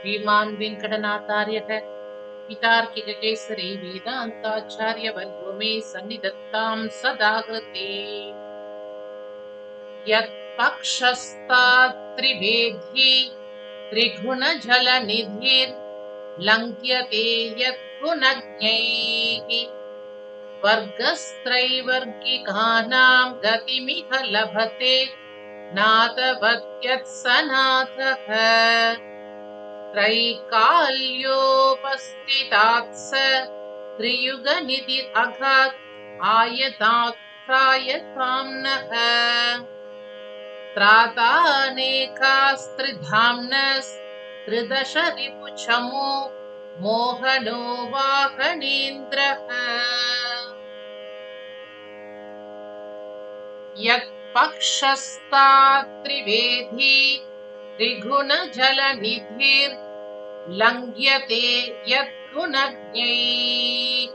श्रीमान् वेङ्कटनाथार्यः पितार्किककेसरी वेदान्ताचार्यवर्यो मे सन्निधत्तां सदाकृते यत्पक्षस्तात्रिवेद्ये त्रिगुणजलनिधिर्लङ्घ्यते यत्पुनज्ञैः वर्गस्त्रैवर्गिकानां गतिमिह लभते नाथवत्यत्सनाथः त्रैकाल्योपस्थितात्स त्रियुगनि त्रातानेकास्त्रिधाम्नस्त्रिदश रिपुच्छमो मोहनो वाहनेन्द्रः वाहनेन्द्रत्पक्षस्तात्रिवेधी त्रिगुणजलनिधिर्लङ्घ्यते यद्गुणज्ञैः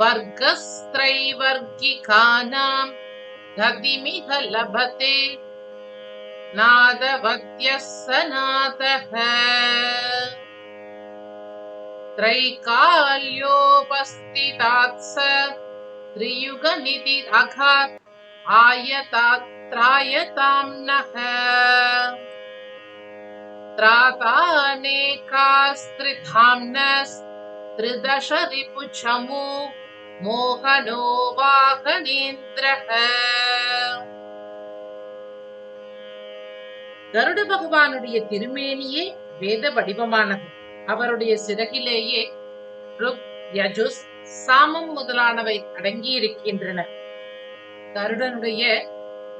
वर्गस्त्रैवर्गिकानां गतिमिह लभते सनातः। त्रैकाल्योपस्थितात् स त्रियुगनिधि अघात् आयतात्रायताम्नः त्रातानेकास्त्रिधाम्नस्त्रिदश रिपुचमु मोहनो वाहनेन्द्रः கருட பகவானுடைய திருமேனியே வேத வடிவமானது அவருடைய சிறகிலேயே ருக் யஜுஸ் சாமம் முதலானவை அடங்கியிருக்கின்றன கருடனுடைய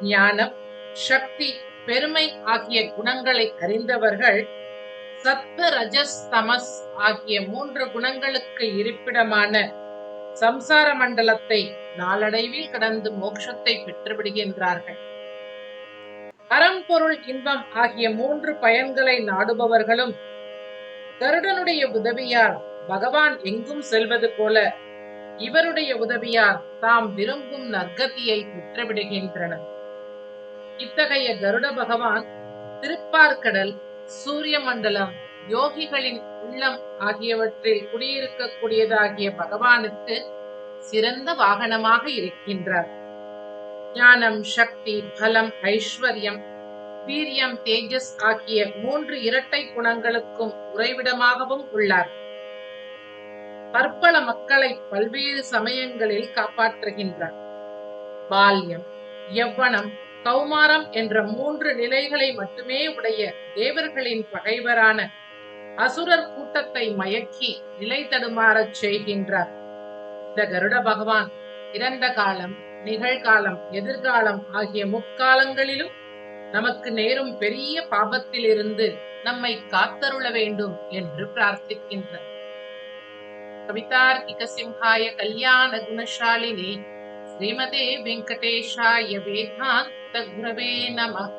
ஞானம் சக்தி பெருமை ஆகிய குணங்களை அறிந்தவர்கள் சத்வ ரஜஸ் தமஸ் ஆகிய மூன்று குணங்களுக்கு இருப்பிடமான சம்சார மண்டலத்தை நாளடைவில் கடந்து மோட்சத்தை பெற்றுவிடுகின்றார்கள். அறம்பொருள் இன்பம் ஆகிய மூன்று பயன்களை நாடுபவர்களும் கருடனுடைய உதவியால் பகவான் எங்கும் செல்வது போல இவருடைய உதவியால் தாம் விரும்பும் நற்கதியை பெற்றுவிடுகின்றனர். இத்தகைய கருட பகவான் திருப்பார்கடல் சூரிய மண்டலம் யோகிகளின் உள்ளம் ஆகியவற்றில் குடியிருக்கக்கூடியதாகிய பகவானுக்கு சிறந்த வாகனமாக இருக்கின்றார். ஞானம் சக்தி பலம் ஐஸ்வர்யம் வீரியம் தேஜஸ் ஆகிய மூன்று இரட்டை குணங்களுக்கும் உறைவிடமாகவும் உள்ளார். பற்பல மக்களை பல்வேறு சமயங்களில் காப்பாற்றுகின்றார். பால்யம் யவ்வனம் கௌமாரம் என்ற மூன்று நிலைகளை மட்டுமே உடைய தேவர்களின் பகைவரான அசுரர் கூட்டத்தை மயக்கி நிலை தடுமாறச் செய்கின்றார். இந்த கருட பகவான் இறந்த காலம் நிகழ்காலம் எதிர்காலம் ஆகிய முக்காலங்களிலும் நமக்கு நேரும் பெரிய பாபத்திலிருந்து நம்மை காத்தருள வேண்டும் என்று பிரார்த்திக்கின்றார். கவிதார்த்திக சிம்ஹாய கல்யாண குணசாலினி श्रीमते वेङ्कटेशाय वेदान्तगुरवे नमः।